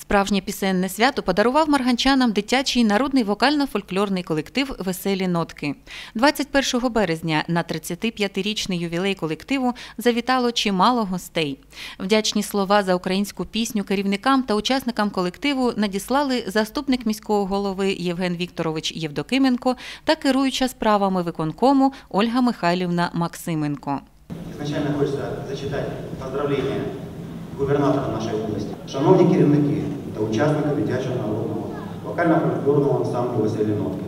Справжнє пісенне свято подарував марганчанам дитячий народний вокально-фольклорний колектив Веселі нотки. 21 березня на 35-річний ювілей колективу завітало чимало гостей. Вдячні слова за українську пісню керівникам та учасникам колективу надіслали заступник міського голови Євген Вікторович Євдокименко та керуюча справами виконкому Ольга Михайлівна Максименко. Изначально хочется зачитати поздравлення губернатора нашої області, шановні керівники та учасники дитячого народного вокально-фольклорного ансамблю «Веселі нотки».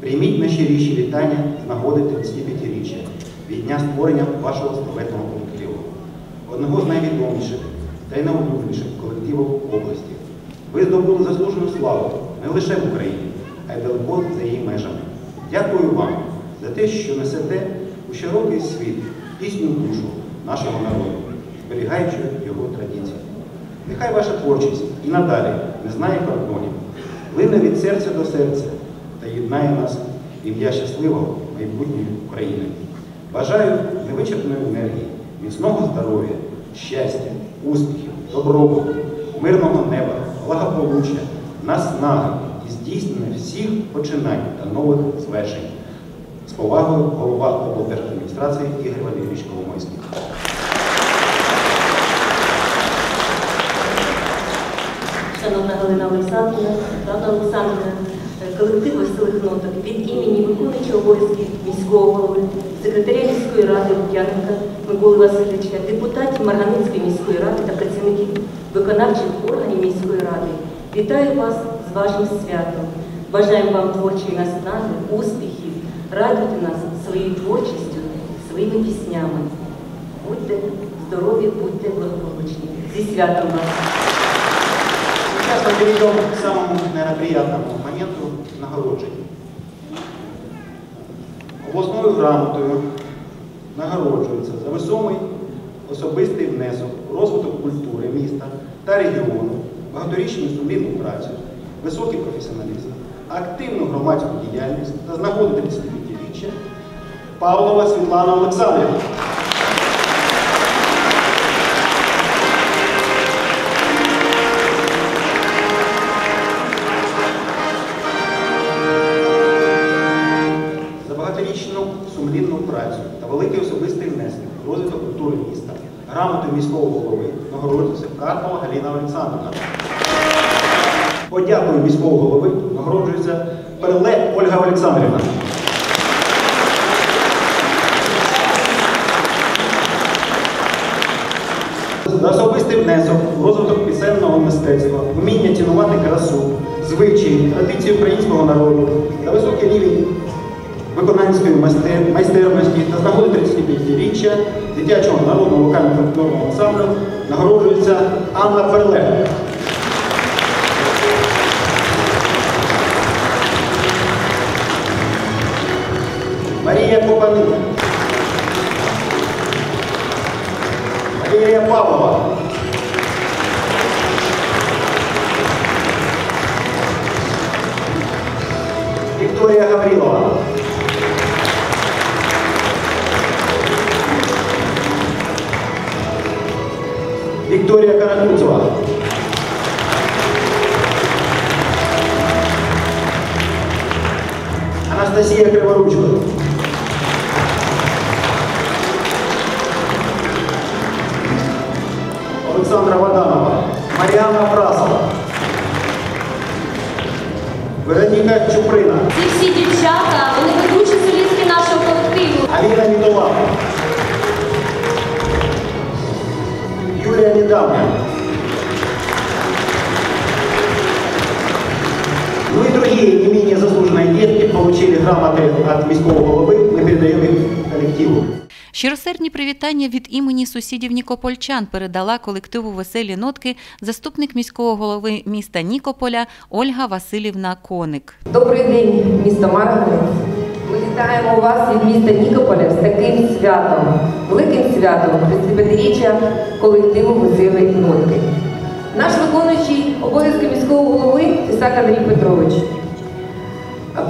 Прийміть найщиріші вітання з нагоди 35-річчя від дня створення вашого славетного колективу, одного з найвідоміших та й найулюбленіших колективів області. Ви здобули заслужену славу не лише в Україні, а й далеко за її межами. Дякую вам за те, що несете у широкий світ пісню душу нашого народу, зберігаючи його традиції. Нехай ваша творчість і надалі не знає кордонів, лине від серця до серця та єднає нас ім'я щасливого майбутньої України. Бажаю невичерпної енергії, міцного здоров'я, щастя, успіхів, добробуту, мирного неба, благополуччя, наснаги і здійснення всіх починань та нових звершень. З повагою голова облдержадміністрації Ігор Валерійович Коломойський. Шановна Галина Олександрівна, Рада Олександрівна, колектив веселих ноток від імені виконуючого обов'язків міського голови, секретаря міської ради Лук'яненка Миколи Васильовича, депутатів Марганинської міської ради та працівників виконавчих органів міської ради. Вітаю вас з вашим святом. Бажаємо вам творчої наснаги, успіхів, радуйте нас своєю творчістю, своїми піснями. Будьте здорові, будьте благополучні. Зі святом вас! Сейчас мы перейдем к самому, наверное, приятному моменту нагородження. Обласною грамотою нагороджується за весомий особистий внесок розвиток культури міста та регіону, багаторічну сумлінну працю, високий професіоналізм, активну громадську діяльність та з нагоди 35-річчя Павлова Світлана Олександрівна. Працю та великий особистий внесок у розвиток культури міста, грамотою міського голови нагороджується Карпова Галіна Олександрівна. Подякою міського голови нагороджується Перле Ольга Олександрівна. За особистий внесок у розвиток пісенного мистецтва, вміння цінувати красу, звичаї, традиції українського народу та високий рівень майстер- майстерності та з нагоди 35-річчя дитячого народного вокально-фольклорного ансамблю нагороджується Анна Перле. Марія Копанина. Марія Павлова. Вікторія Каракуцева. Анастасія грамоты міського голови. Мы передаем их коллективу. Щиросердні привітання від імені сусідів Нікопольчан передала колективу Веселі нотки заступник міського голови міста Нікополя Ольга Васильівна Коник. Добрий день, місто Марганець. Ми вітаємо вас від міста Нікополя з таким святом, великим святом 35-річчя колективу «Веселі нотки». Наш виконуючий обов'язки міського голови Ісак Андрій Петрович.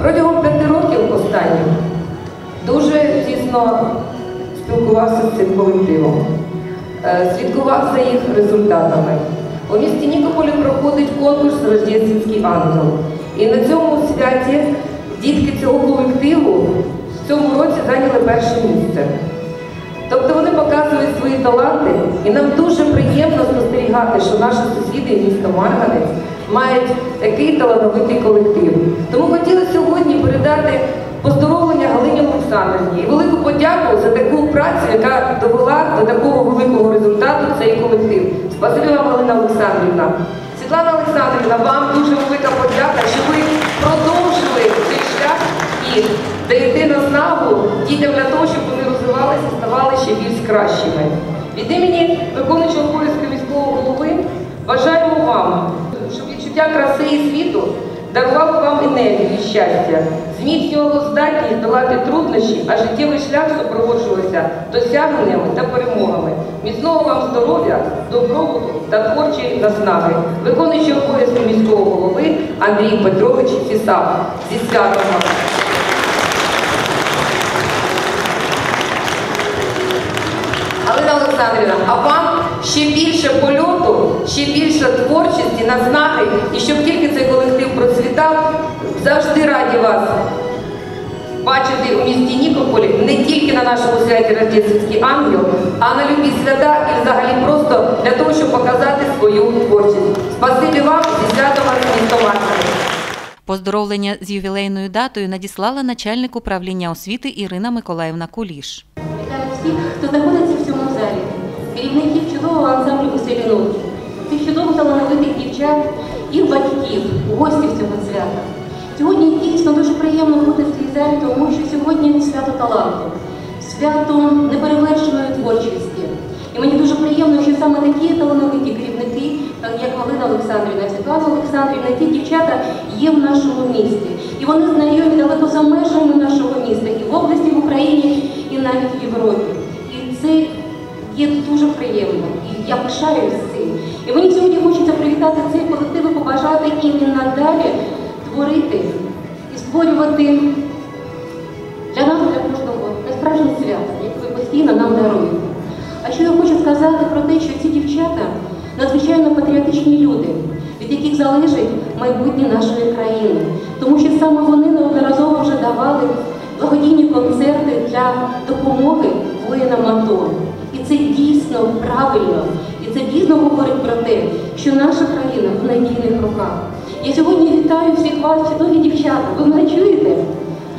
Протягом останніх дуже тісно спілкувався з цим колективом, е, слідкував за їх результатами. У місті Нікополі проходить конкурс Рождественський ангел. І на цьому святі дітки цього колективу в цьому році зайняли перше місце. Тобто вони показують свої таланти, і нам дуже приємно спостерігати, що наші сусіди міста Марганець мають такий талановитий колектив. Тому хотіла сьогодні передати поздоровлення Галині Олександрівні і велику подяку за таку працю, яка довела до такого великого результату цей колектив. Спасибі вам, Галина Олександрівна. Світлана Олександрівна, вам дуже велика подяка, що ви продовжили цей шлях і даєте наснагу дітям для того, щоб вони розвивалися ставали ще більш кращими. Від імені виконуючого обов'язки міського голови бажаємо вам, щоб відчуття краси і світу дарувало вам енергію і щастя, зміцнювало здатність долати труднощі, а життєвий шлях супроводжувався досягненнями та перемогами. Міцного вам здоров'я, добробуту та творчої наснаги. Виконуючий обов'язки міського голови Андрій Петрович Фісак. Зі святом вас! Галина Олександрівна, а вам ще більше польоту, ще більше творчості, наснаги, і щоб тільки колектив процвітав, завжди раді вас бачити у місті Нікополі не тільки на нашому святі Рождественський ангел, а на любі свята і взагалі просто для того, щоб показати свою творчість. Спасибі вам зі святом вас місто Поздоровлення з ювілейною датою надіслала начальник управління освіти Ірина Миколаївна Куліш. Вітаю всіх, хто знаходиться в цьому залі, керівників чудового ансамблю «Веселі нотки», цих чудово талановитих дівчат і батьків, гостів цього свята. Приємно бути в залі, тому що сьогодні свято таланту, свято неперевершеної творчості. І мені дуже приємно, що саме такі талановиті керівники, як Галина Олександрівна, Світлана Олександрівна, ті дівчата є в нашому місті. І вони знайомі далеко за межами нашого міста, і в області, в Україні, і навіть в Європі. І це є дуже приємно. І я пишаюсь цим. І мені сьогодні хочеться привітати цей колектив і побажати їм і надалі творити створювати для нас, для кожного, справжнє свято, як ви постійно нам даруєте. А що я хочу сказати про те, що ці дівчата надзвичайно патріотичні люди, від яких залежить майбутнє нашої країни. Тому що саме вони неодноразово вже давали благодійні концерти для допомоги воїнам АТО. І це дійсно правильно. І це дійсно говорить про те, що наша країна в надійних руках. Я сьогодні вітаю всіх вас, чудові дівчата. Ви мене чуєте?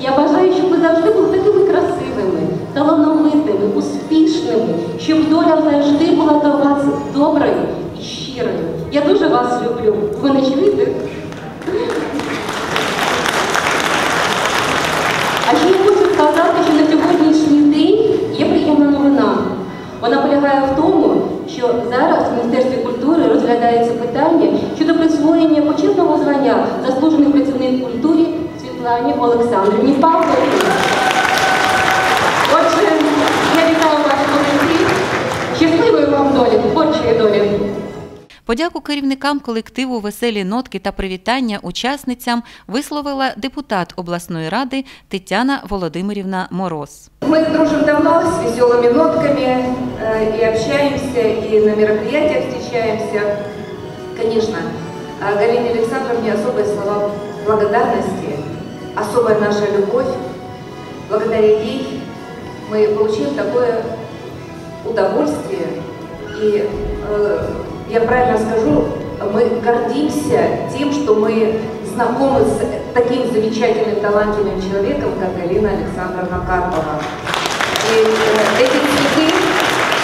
Я бажаю, щоб ви завжди були такими красивими, талановитими, успішними, щоб доля завжди була до вас доброю і щирою. Я дуже вас люблю. Ви мене чуєте? А ще я хочу сказати, що на сьогоднішній день є приємна новина. Вона полягає в тому, що зараз в Міністерстві культури розглядається питання почесного звання заслужений працівник культури Світлані Олександрівні Павловні. Отже, я вітаю вас колектив. Щасливої вам долі, творчої долі. Подяку керівникам колективу Веселі нотки та привітання учасницям висловила депутат обласної ради Тетяна Володимирівна Мороз. Мы дружим давно с веселыми нотками э, и общаемся, и на мероприятиях встречаемся. Конечно, а Галине Александровне особые слова благодарности, особая наша любовь. Благодаря ей мы получили такое удовольствие. И э, я правильно скажу, мы гордимся тем, что мы знакомы с таким замечательным, талантливым человеком, как Галина Александровна Карпова. И э, эти цветы,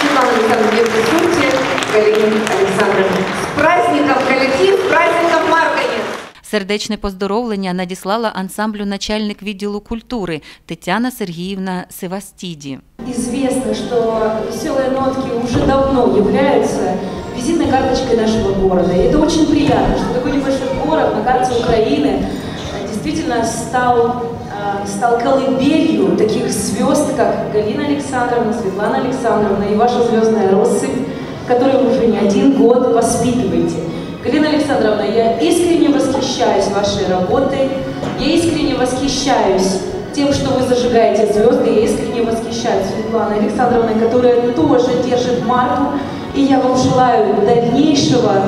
Светлана Александровна, присутствие Галине Александровне С праздником, коллектив, с праздником Марганец! Сердечне поздоровлення надіслала ансамблю начальник відділу культури Тетяна Сергіївна Севастіді. Известно, что веселые нотки уже давно являются визитной карточкой нашего города. И это очень приятно, что такой небольшой город на карте Украины э, действительно стал, э, стал колыбелью таких звезд, как Галина Александровна, Светлана Александровна и ваша звездная россыпь, которую вы уже не один год воспитываете. Галина Александровна, я искренне восхищаюсь вашей работой, я искренне восхищаюсь тем, что вы зажигаете звезды, я искренне восхищаюсь Светланой Александровной, которая тоже держит марку, и я вам желаю дальнейшего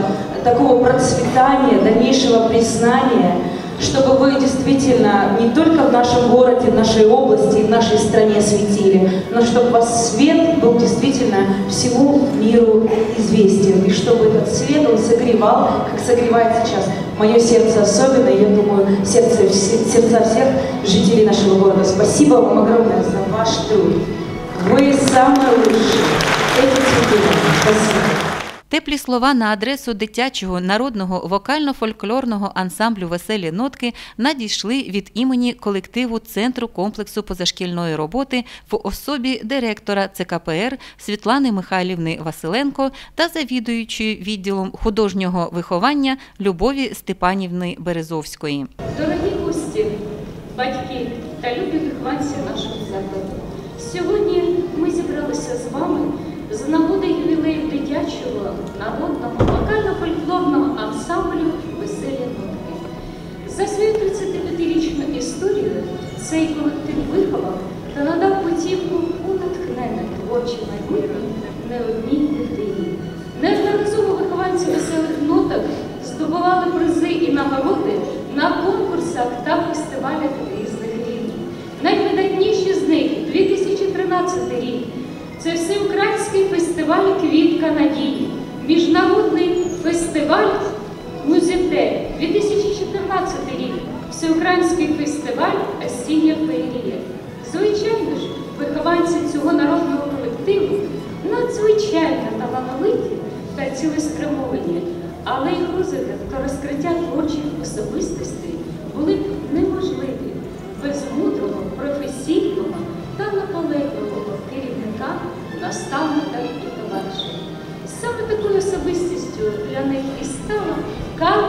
такого процветания, глубочайшего признания, чтобы вы действительно не только в нашем городе, в нашей области, в нашей стране светили, но чтобы ваш свет был действительно всему миру известен, и чтобы этот свет он согревал, как согревает сейчас мое сердце особенно, и я думаю, сердце, сердца всех жителей нашего города. Спасибо вам огромное за ваш труд. Вы самые лучшие. Эти цветы. Спасибо. Теплі слова на адресу дитячого народного вокально-фольклорного ансамблю Веселі нотки надійшли від імені колективу Центру комплексу позашкільної роботи в особі директора ЦКПР Світлани Михайлівни Василенко та завідуючої відділом художнього виховання Любові Степанівни Березовської. Дорогі гості, батьки та любі вихованці нашого закладу. Сьогодні ми зібралися з вами з нагоди ювілею дитячого народного вокально-фольклорного ансамблю Веселі нотки. За свою 35-річну історію цей колектив виховав та надав путівку у натхнене творче майбутнє не одній дитині. Неодноразово вихованці веселих ноток здобували призи і нагороди на конкурсах та фестивалях різних рівнів. Найвидатніші з них 2013 рік це всеукраїнський фестиваль Квітка надії, міжнародний фестиваль Музите 2014 рік, всеукраїнський фестиваль Осіння феєрія. Звичайно ж, вихованці цього народного колективу надзвичайно талановиті та цілеспрямовані, але їх розвиток та розкриття творчих особистостей були стала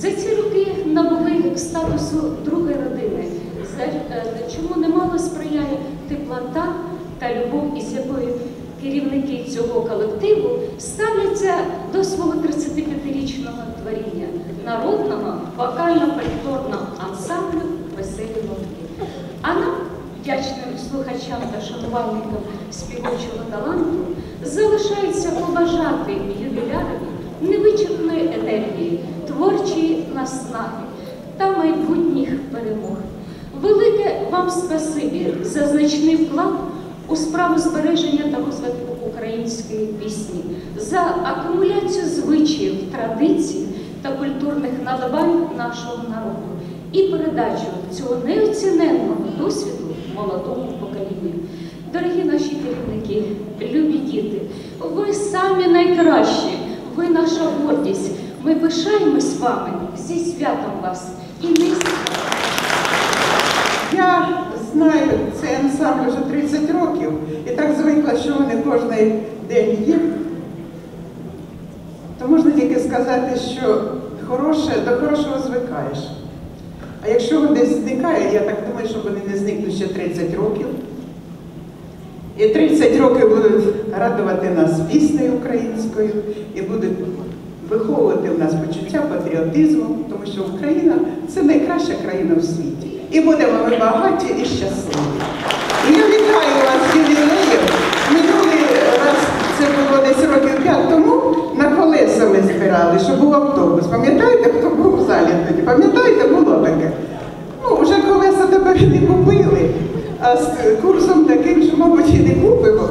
за ці роки набули статусу другої родини, е, чому немало сприяє теплота та любов, із якою керівники цього колективу ставляться до свого 35-річного творіння народного вокально-фольклорного ансамблю Веселі нотки. А нам, вдячним слухачам та шанувальникам співочого таланту, залишається побажати ювілярові невичерпної енергії, творчої наснаги та майбутніх перемог. Велике вам спасибі за значний вклад у справу збереження та розвитку української пісні, за акумуляцію звичаїв, традицій та культурних надбань нашого народу і передачу цього неоціненного досвіду молодому поколінню. Дорогі наші керівники, любі діти, ви самі найкращі, ви наша гордість. Ми пишаємось з вами зі святом вас і низько. Я знаю цей ансамбль вже 30 років і так звикла, що вони кожен день є. То можна тільки сказати, що хороше, до хорошого звикаєш. А якщо десь зникає, я так думаю, що вони не зникнуть ще 30 років. І 30 років будуть радувати нас піснею українською і будуть виховувати в нас почуття патріотизму, тому що Україна це найкраща країна в світі. І будемо ми багаті і щасливі. І я вітаю вас з ювілеєм. Минулий раз це було десь років п'ять тому на колеса ми збирали, щоб був автобус. Пам'ятаєте, хто був в залі тоді? Пам'ятаєте, було таке? Ну, вже колеса тепер не купили, а з курсом таким, що, мабуть, і не купимо.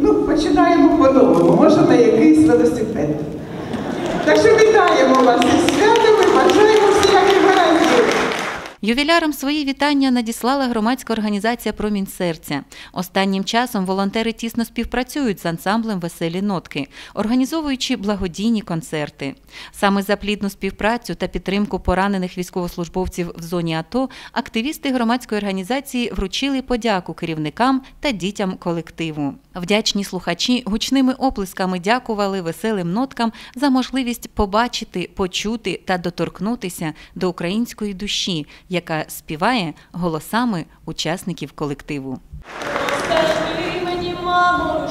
Ну, починаємо по-новому, може на якийсь велосипед. Так що вітаємо вас із святами, бажаємо всіх гарантів. Ювілярам свої вітання надіслала громадська організація Промінь серця. Останнім часом волонтери тісно співпрацюють з ансамблем Веселі нотки, організовуючи благодійні концерти. Саме за плідну співпрацю та підтримку поранених військовослужбовців в зоні АТО активісти громадської організації вручили подяку керівникам та дітям колективу. Вдячні слухачі гучними оплесками дякували веселим ноткам за можливість побачити, почути та доторкнутися до української душі, яка співає голосами учасників колективу. Скажи мені, мамо,